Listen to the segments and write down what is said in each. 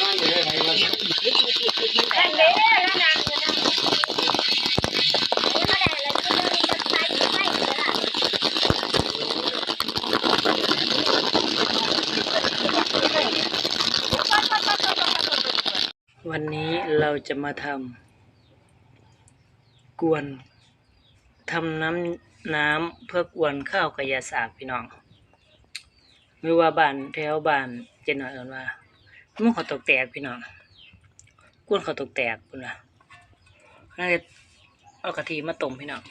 งานอยู่ได้ไหนวะนั่นเด้อแล้วนางอยู่นั่นนี่มาได้แล้วก็เลยจะไปไปก็ได้วันนี้เราจะมาทำกวนทำน้ำน้ำเพื่อกวนข้าวกระยาศาสตร์พี่น้อง ไม่ว่าบ้านแถวบ้านเจนหน่อยเอินว่า มันขาวตกแตกพี่น้องกวนขาวตกแตกคุณนะน่าจะเอากะทิมาต้มพี่น้อง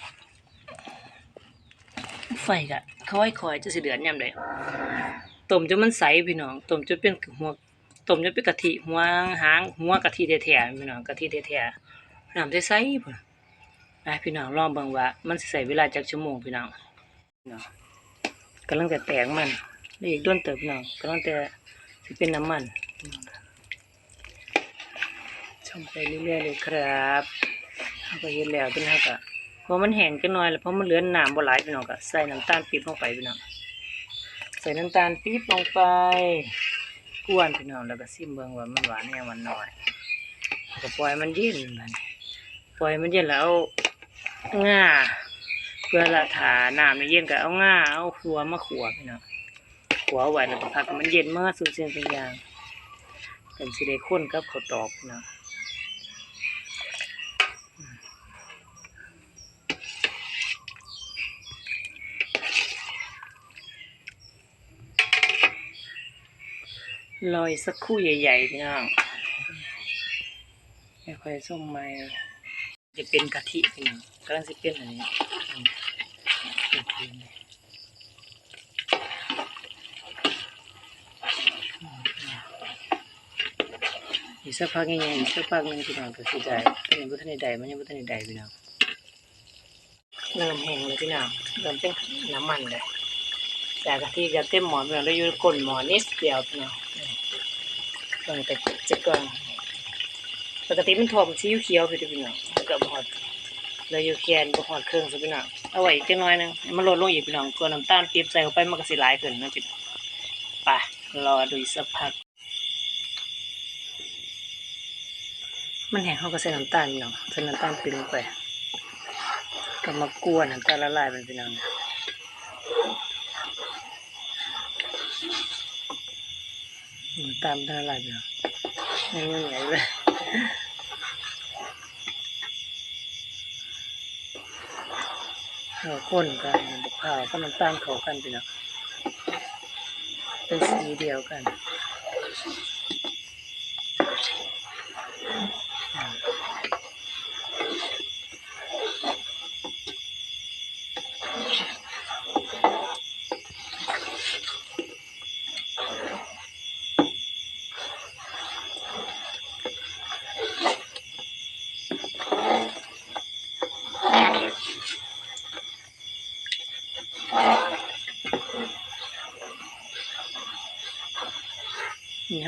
ไฟกะค่อยๆจะสิเดือดยามใดต้มจนมันใสพี่น้องต้มจนเป็นหัวต้มจนเป็นกะทิหัวหางหัวกะทิแท้ๆพี่น้องกะทิแท้ๆน้ำใสๆพุ่นนะพี่น้องลองเบิ่งว่า มันใช้เวลาจักชั่วโมงพี่น้องพี่น้องกำลังแต่แตกมันแล้วอีกด้วนเติบพี่น้องกำลังแต่สิเป็นน้ำมัน ชมไปเรื่อยๆเลยครับเราก็เห็นแล้วพี่น้องก็พอมันแห้งจักหน่อยแล้วพอมันเหลือน้ำบ่หลายพี่น้องก็ใส่น้ำตาลปี๊บลงไปพี่น้องใส่น้ำตาลปี๊บลงไปกวนพี่น้องแล้วก็ซิมเบิงว่ามันหวานแน่มันน้อยก็ปล่อยมันเย็นบันปล่อยมันเย็นแล้วง่าเพื่อละถาน้ำมันเย็นก็เอาง่าเอาขัวมาขัวพี่น้องขัวไว้แล้วก็พักมันเย็นมื่อสุดเสียงเป็นอย่าง เป็นสิได้ข้นกับข้าวตอกน้องลอยสักคู่ใหญ่ๆพี่น้องไม่ค่อยส้มไหมจะเป็นกะทิพี่น้องกำลังสิเป็นอันนี้อืมกะทินี่ อีกสักพักยังไงอีกสักพักนึงพี่น้องก็สิได้มันยังบ่ทันได้ได้มันยังบ่ทันได้ได้พี่น้องเริ่มแห้งเลยพี่น้องเริ่มเป็นน้ำมันเลยจากกะทิจะเต็มหม้อพี่น้องได้อยู่ก้นหมอนนิดเดียวพี่น้องก่อนก็จะก่อนปกติมันถ่วมสีเขียวๆพี่พี่น้องก็บ่ฮอดเลยอยู่แคนกับ่ฮอดเครื่องซะพี่น้องเอาไว้อีกจักหน่อยนึงมันลดลงอีกพี่น้องตัวน้ำตาลปี๊บใส่เข้าไปมันก็สิหลายขึ้นนะพี่น้องไปรอดูสักพัก มันแห้งเขาก็ใส่น้ำตาลพี่น้องใส่น้ำตาลปี๊บลงไปก็มากวนน้ำตาลละลายเป็นพี่น้องนะน้ำตาลละลายพี่น้องยังเหนียๆเลยเราข้นกันบุกข้าวก็น้ำตาลเข้ากันพี่น้องเป็นสีเดียวกัน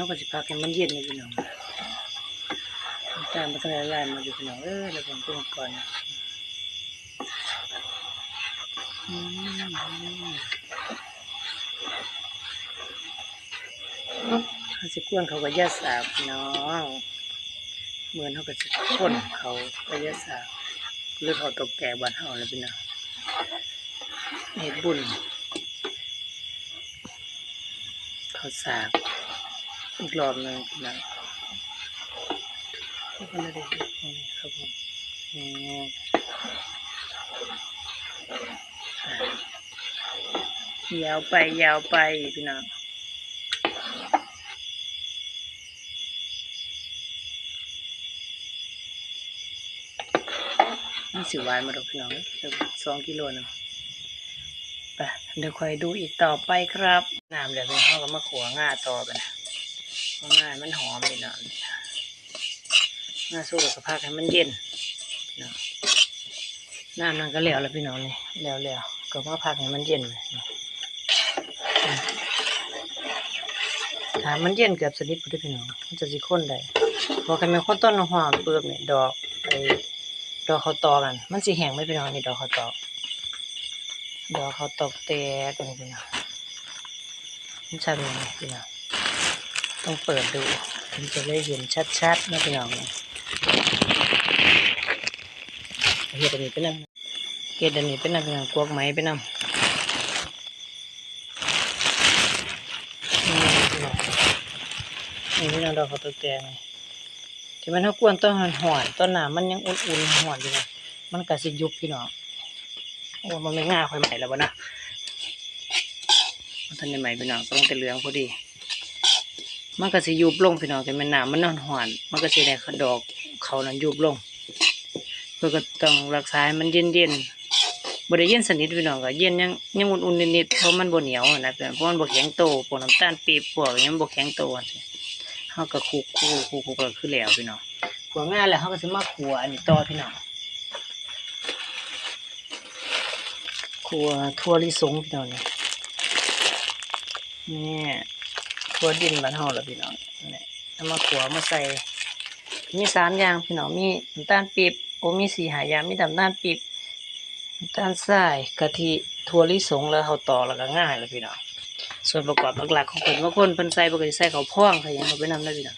เขาก็สิพักให้มันเย็นนี่พี่น้องตาลมันก็ละลายมาอยู่พี่น้องเออแล้วผมปรุงก่อนอืมเขาสิกวนเขาก็ยาสาบน้องเหมือนเขาก็สิข้นเขาก็ยาสาบหรือเขาตกแก่บ้านเฮาแล้วพี่น้องเฮ็ดบุญเขาสาบ อีกรอบหนึ่งนะก็ไม่ได้ดูตรงนี้ครับผมนี่ยาวไปยาวไปพี่น้องนี่สิวายมาดอกพี่น้องสองกิโลนึงไปเดี๋ยวคอยดูอีกต่อไปครับน้ำเดี๋ยวเป็นห้องก็มาขัวง่าต่อไปนะ ง่ายมันหอมเลยนะน่าสู้กับสภาพให้มันเย็นนะน้ำนั่นก็แล้วแล้วพี่น้องนี่แล้วแล้วก็มาพักให้มันเย็นเลยถามมันเย็นเกือบสนิทพอดีพี่น้องมันจะสิข้นได้พอกันเป็นข้นต้นหอมเปลือกเนี่ยดอกไอ้ดอกเขาตอกัน มันสิแห้งไหมพี่น้องนี่ดอกเขาตอกดอกเขาตอกแต่ตัวนี้พี่น้องมันใช่ไหมพี่น้อง ต้องเปิดดูมันจะได้เห็นชัดๆนะพี่น้องนะเห็ดอันนี้เป็นน้ำเห็ดอันนี้เป็นน้ำพี่น้องกวกไหมเป็นน้ำนี่พี่น้องนี่พี่น้องดอกเขาวตกแตงนี่ที่มันเขากวนต้นหอนหอนต้นหนามันยังอุ่นๆหอนอยู่นะมันก็สิยุบพี่น้องโอ้มันไม่ง่ายค่อยใหม่แล้วนะมันทันได้ใหม่พี่น้องต้องแต่เลืองพอดี มันก็สิยุบลงพี่น้องแต่ม่น้ำมันนอนหอนมันก็สิได้ดอกเขานั้นยุบลงเพื่อก็ต้องรักษาให้มันเย็นเย็นบ่ได้เย็นสนิทพี่น้องก็เย็นยังยังอุ่นๆนิดๆเพราะมันบ่เหนียวนะเพราะมันบ่แข็งโตพวกน้ำตาลปีบพวกนี้มันบ่แข็งโตเฮาก็คลุกคลุกคลุกคลุกก็คือแล้วพี่น้องขัวง่ายแล้วเฮาก็สิมาขัวอันนี้ต่อพี่น้องขัวถั่วลิสงพี่น้องนี่นี่ถั่ วดินบ้านเฮาล่ะพี่น้องนี่เอามาขัวมาใส่ มีสามอย่างพี่น้องมีน้ำตาลปี๊บโอ้มีสี่หายางมีน้ำตาลปี๊บน้ำตาลทรายกะทิถั่วลิสงแล้วเขาวตอแล้วก็ง่ายแล้วพี่น้องส่วนประกอบหลักๆของผมบางคนเพิ่นใส่ปกติใส่ข้าวพ่องใส่หยังเขาไปนำได้พี่น้อง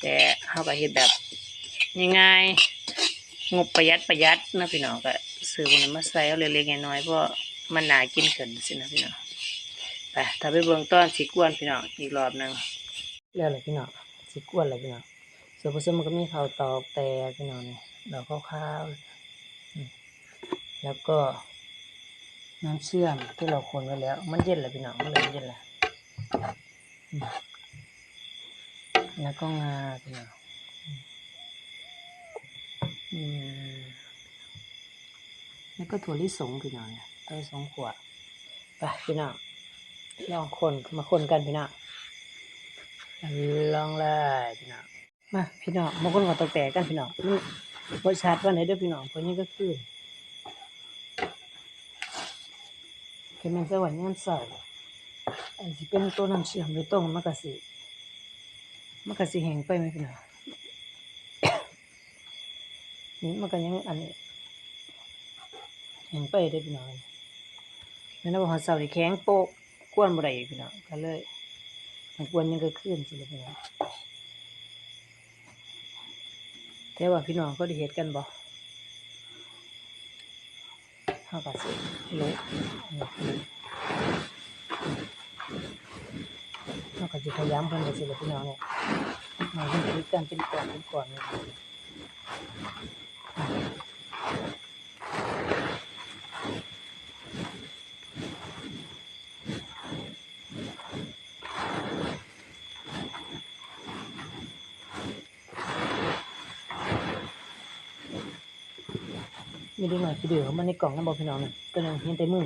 แต่เฮาก็เฮ็ดแบบง่ายๆงบประหยัดประหยัดนะพี่น้องก็ซื้อพวกนี้มาใส่เอาเล็กๆน้อยๆเพราะมันน่ากินขึ้นสินะพี่น้อง ไปถ้าไปเบิ่งตอนสิกวนพี่น้องอีกรอบหนึ่งแล้วเลยพี่น้องสิกวนเลยพี่น้องส่วนผสมมันก็มีข้าวตอกแต่พี่น้องนี่ดอกข้าวๆแล้วก็น้ำเชื่อมที่เราคนไว้แล้ว มันเย็นแล้วพี่น้องมันเลยเย็นแล้วแล้วก็งาพี่น้องแล้วก็ถั่วลิสงพี่น้องเนี่ยถั่วลิสงขวดไปพี่น้อง ลองคนมาคนกันพี่น้องลองเลยพี่น้องมาพี่น้องบาคนก็ตกแตกกันพี่น้องมันบ่ชัดว่าไหนเด้อพี่น้องเพราะนี่ก็คือคือมันสวรรค์ยามเช้าอันสิเป็นตัวน้ำเชื่อมหรือต้มมันก็สิมันก็สิแห้งไปไหมพี่น้องนี่มันก็ยังอันนี้แห้งไปเด้พี่น้องแม่นว่าเช้านี่แข็งโปก กวนบ่ได้พี่น้องก็เลยมันกวนยังก็ขึ้นสิเลยพี่น้องแต่ว่าพี่น้องก็ได้เห็ดกันบ่เฮาก็สิลงเฮาก็สิพยายามเพิ่นก็สิล่ะพี่น้องเนี่ยมาเพิ่นคิดกันเป็นก่อนเป็นก่อนนี่ย มีด็กหน่อยคือเดือเขามาในกล่องนั่นบ่พี่น้องนะก็นึงเห็นแต่มือ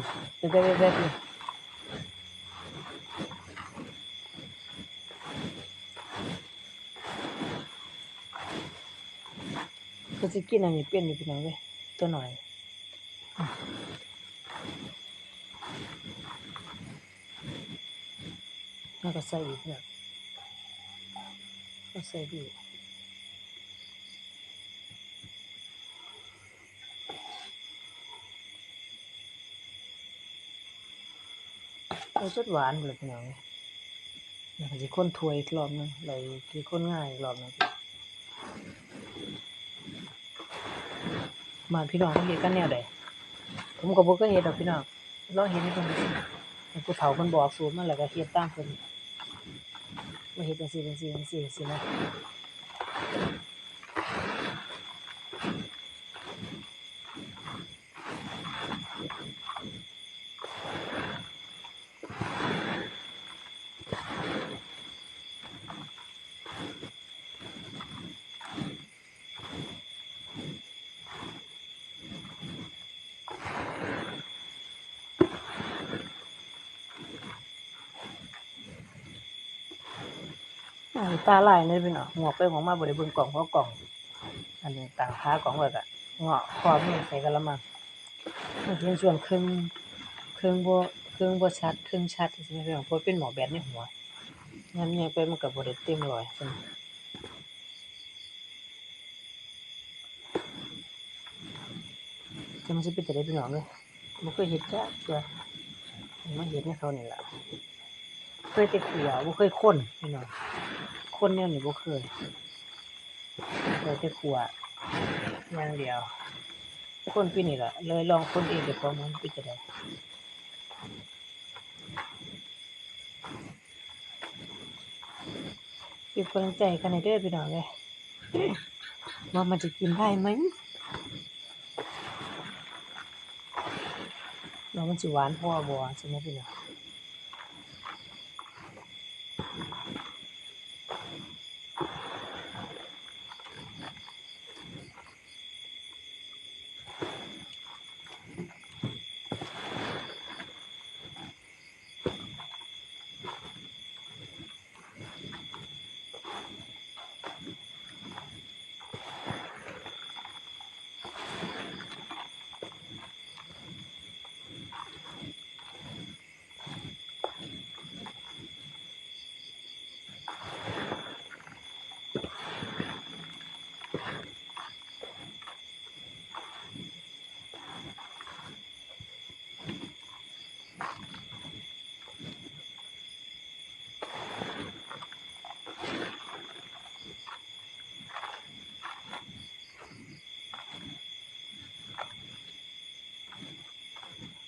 แวบๆเลยก็สิกินอันนี้เปลี่ยนอยู่พี่น้องเว้ยตัวหน่อยแล้วก็ใส่อีกเนี่ยก็ใส่อีก รสชาติหวานเลยพี่น้องนี่ก็จะข้นถวยอีกรอบนึงเลยคือข้นง่ายอีกรอบนึงมาพี่น้องเขาเห็นกันแนวใดผมก็บ่เคยเห็นดอกพี่น้องเรอเห็นในตรงนี้ให้ผู้เฒ่าคนบอกสูตรมาแล้วก็เฮ็ดตามเพิ่นมาเฮ็ดจังซี่จังซี่จังซี่จังซี่นะ ตาลายเลยพี่น้องงอกไปงอกมาบ่ได้เบิ่งกล่องเพราะกล่อง อันนี้ต่างค้ากล่องไว้ก็เงาะครอบนี่ใส่กะละมังมันเป็นส่วนครึ่งครึ่งโบ่ครึ่งโบชัดครึ่งชัดใช่ไหมพี่น้องเพราะเป็นหมอแบตในหัวยามใหญ่ยไปมันก็บ่ได้เต็มร้อยซั่นแต่มันสิเป็นจังได๋พี่น้องเอ้ยบ่เคยเฮ็ดจ้ะเทื่อมาเฮ็ดให้เขานี่แหละเคยแต่เกลี่ยบ่เคยคนพี่น้อง คคนแนวนี้บ่เคยเคยแต่ขัวอย่างเดียว คนปีนี้ล่ะเลยลองคนเองเดี๋ยวพอมันเป็นจะได้เป็นกำลังใจกันในเด้อพี่น้องเลยว่ามันจะกินได้ไหมเรามันสิหวานพอบ่ใช่ไหมพี่น้อง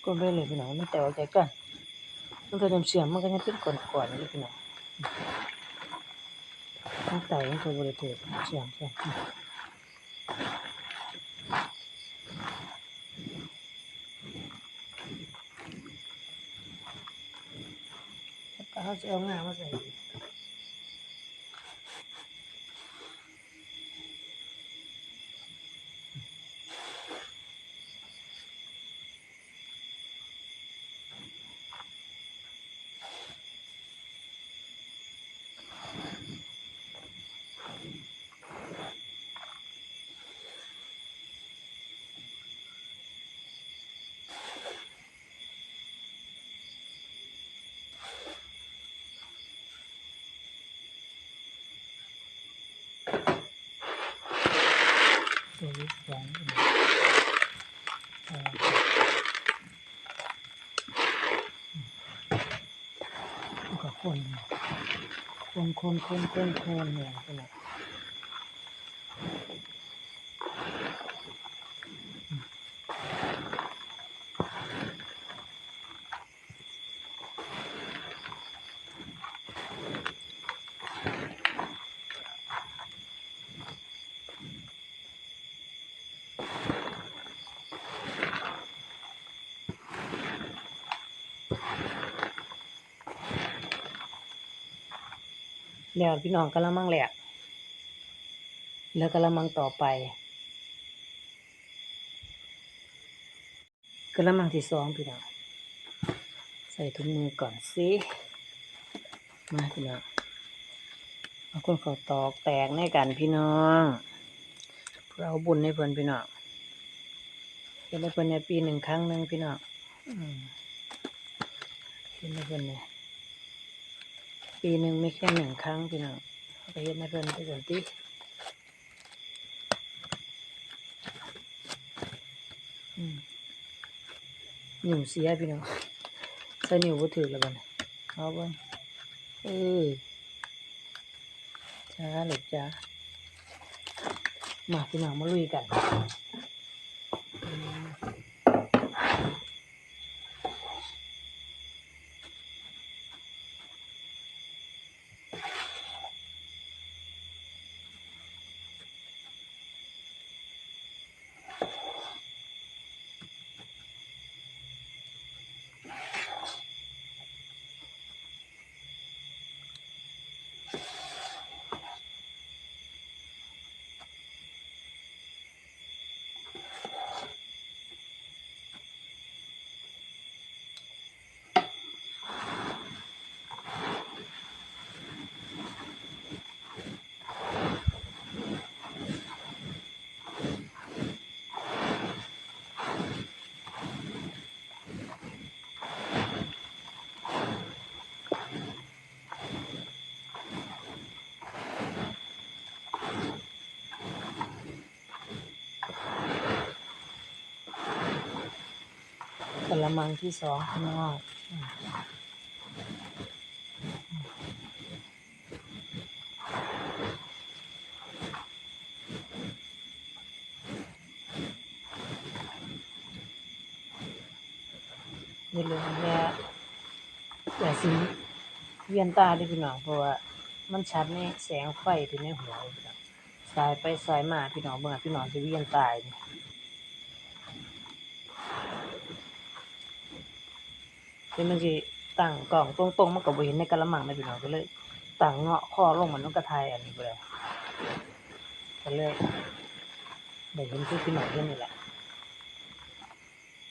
ก็ไปเลยพี่น้องมันแต่ว่าใจกันมันก็ยังเชื่อมมันก็ยังเป็นก่อนๆเลยพี่น้องตั้งแต่ยังเคยบริเทศเชื่อมเชื่อมแล้วก็เขาจะเอางามาใส่ ตัวนี้สองก็คนคนคนคนคนคนเนี่ยเป็นไแล้วพี่น้องกะละมังแหลกแล้วกะละมังต่อไปกะละมังที่สองพี่น้องใส่ถุงมือก่อนสิมาพี่น้องเอาคนเขาตอกแตกในกันพี่น้องเพื่อเอาบุญให้เพิ่นพี่น้องเห็นให้เพิ่นในปีหนึ่งครั้งหนึ่งพี่น้องอืมเห็นให้เพิ่นเนี่ย ปีหนึ่งไม่แค่หนึ่งครั้งพี่น้องไปเฮ็ดให้เพิ่นไปสันติอืมนิ้วเสียพี่น้องใส่หนิวบ่ถือแล้วบันเอาบิ่งเออจ้าลูกจ้ามาพี่น้องมาลุยกัน กระมังที่สองข้างนอกอย่าลืมว่าอย่สีเวียนตาด้วยพี่น้องเพราะว่ามันชัดในแสงไฟที่ในหัวสายไปสายมาพี่น้องเมื่อพี่น้องจะเวียนตายเนี่ย เดี๋ยวมันสิตั้งกล่องตรงๆมันก็บ่เห็นในกะละมังนะพี่น้องก็เลยตั้งเงาะคอลงมันมันก็ทายอันนี้ไปเลยก็เลยได้เห็นคือพี่น้องเห็นนี่แหละ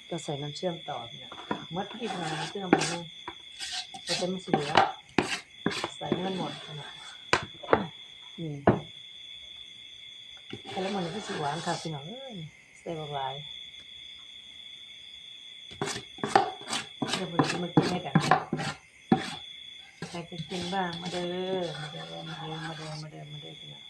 ก็ใส่น้ำเชื่อมต่อเนี่ยมัดพี่มาน้ำเชื่อมมาเลยเราจะไม่เสียใส่ให้มันหมดขนาดนี่แล้วมันก็สีหวานค่ะพี่น้องเอ้ยใส่บหลาย เดี๋ยววันมากินให้กันใครจะกินบ้างมาเด้อมาเด้อมาเด้อมาเด้อมาเด้อมาเด้อพี่น้อง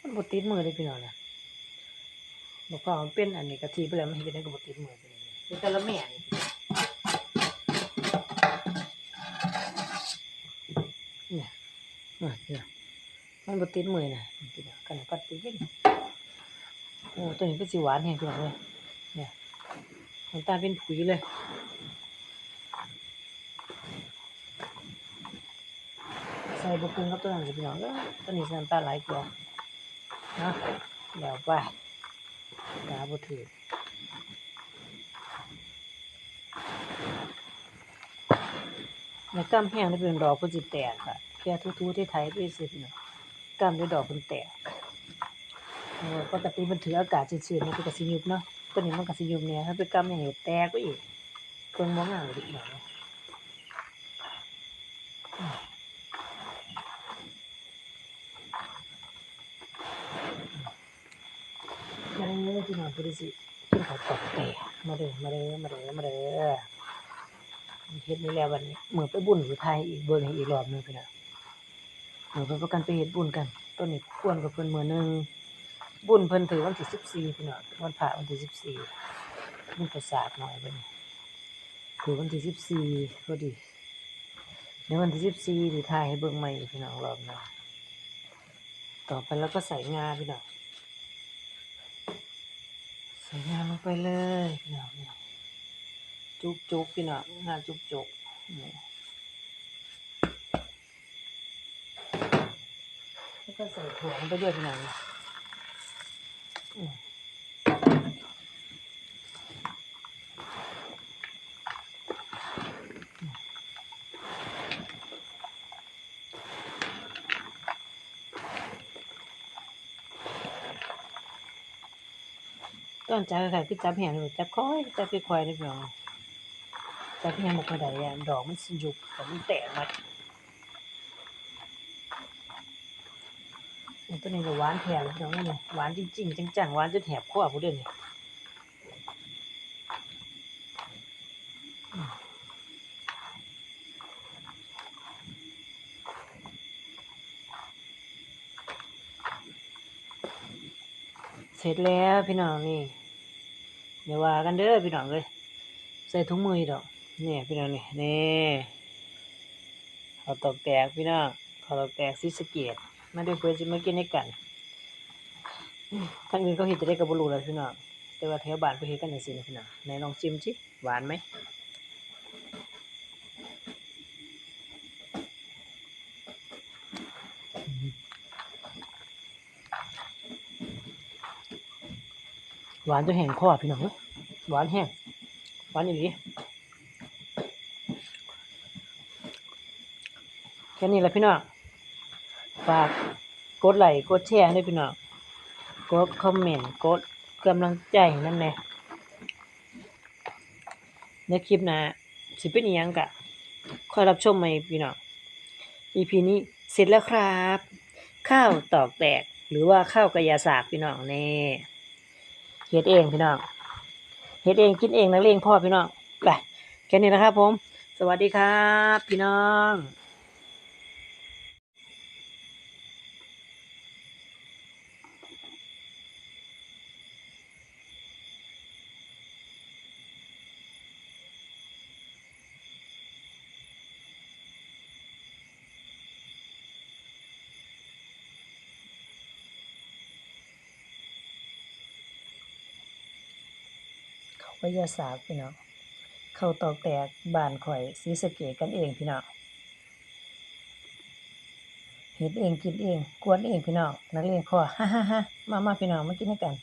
มันบติดมือเลยพี่น้องนะ บอกว่ามันเป็นอันนี้กะทิไปแล้วมันเห็นได้กับบติดมือเลยเป็นแต่ละแม่นี่เนี่ยเนี่ยมันบติดมือนะพี่น้องกันกัดติดเลยโอ้ตัวนี้ก็สีหวานแห้งพี่น้องเลยเนี่ยน้ำตาเป็นผุยเลยใส่บะปรุงกับตัวนั้นเลยพี่น้องเอ้ยตัวนี้ส่น้ำตาลหลกว่านะเดี๋ยวไป ตาบุถือในกล้ามแห้งนี่เป็นดอกพุจิแตกค่ะแค่ทูๆที่ไทยไปสิเนาะกล้ามด้วยดอกมันแตกเออปกติมันถืออากาศชื้นๆมันเป็นกระสิยุบเนาะตัวนี้มันกระสิยุบเนี่ยถ้าเป็นกล้ามแห้งเนี่ยแตกไปอีกเครื่องมองงานอีกหน่อยมาเด้อ พี่น้องพุทธิสิกินข้าวตอกแตกมาเด้อมาเด้อมาเด้อมาเด้อเฮ็ดนี่แล้ววันนี้เหมือนไปบุญอยู่ไทยอีกเบิ่งให้อีกรอบนึงพี่น้องเหมือนเพิ่นประกันไปเฮ็ดบุญกันต้นนี้ควรกับเพิ่นมื้อหนึงบุญเพิ่นถือวันที่14พี่น้องวันพระวันที่14บุญประสาทหน่อยเบิ่งถือวันที่14พอดีในวันที่14ที่ถ่ายให้เบิ่งใหม่พี่น้องรอบหน้าต่อไปแล้วก็ใส่งาพี่น้อง ใส่งาลงไปเลยพี่น้องจุกจุกพี่น้องงานจุกจุกแล้วก็ใส่ถั่วลงไปด้วยพี่น้อง อืมต้นจับค่ะคือจับแหงเลยจับค่อยจับค่อยๆเลยพี่น้องแต่พี่ยังบอกไม่ได้อะดอกมันสยุบแต่มันแตกมาอันตัวนี้ก็หวานแถมพี่น้องนี่หวานจริงๆจังๆหวานจนแหบคอผู้เด่นนี่อืมเสร็จแล้วพี่น้องนี่ อย่าว่ากันเด้อพี่น้องเลยใส่ถุงมือดอกนี่พี่น้องนี่นี่ข้าตกแตกพี่น้องข้าตกแตกซิสเกตมาด้วยเพื่อนจะมากินให้กันอืมท่านอื่นเขาเห็นจะได้กับบรูแล้วพี่น้องแต่ว่าแถวบ้านเขาเห็นกันอย่างสินะพี่น้องไหนลองชิมสิหวานไหม หวานจนแห้งคอพี่น้องหวานแห้งหวานอย่างนี้แค่นี้แหละพี่น้องฝากกดไลค์กดแชร์ด้วยพี่น้องกดคอมเมนต์กดกำลังใจนั่นแหละในคลิปนะสิเป็นยังกะคอยรับชมใหม่พี่น้อง EP นี้เสร็จแล้วครับ ข้าวตอกแตกหรือว่าข้าวกระยาศาสตร์พี่น้องแน่ เฮ็ดเองพี่น้องเฮ็ดเองกินเองนักเลงพ่อพี่น้องไปแค่นี้นะครับผม สวัสดีครับ พี่น้อง วิทยาศาสตร์พี่น้องเข้าตอกแตกบ้านข่อยสีสเกตกันเองพี่น้องเห็ดเองกินเองกวนเองพี่น้องนักเรียนขอฮ่าฮ่าฮ่ามามาพี่น้องมากินด้วยกัน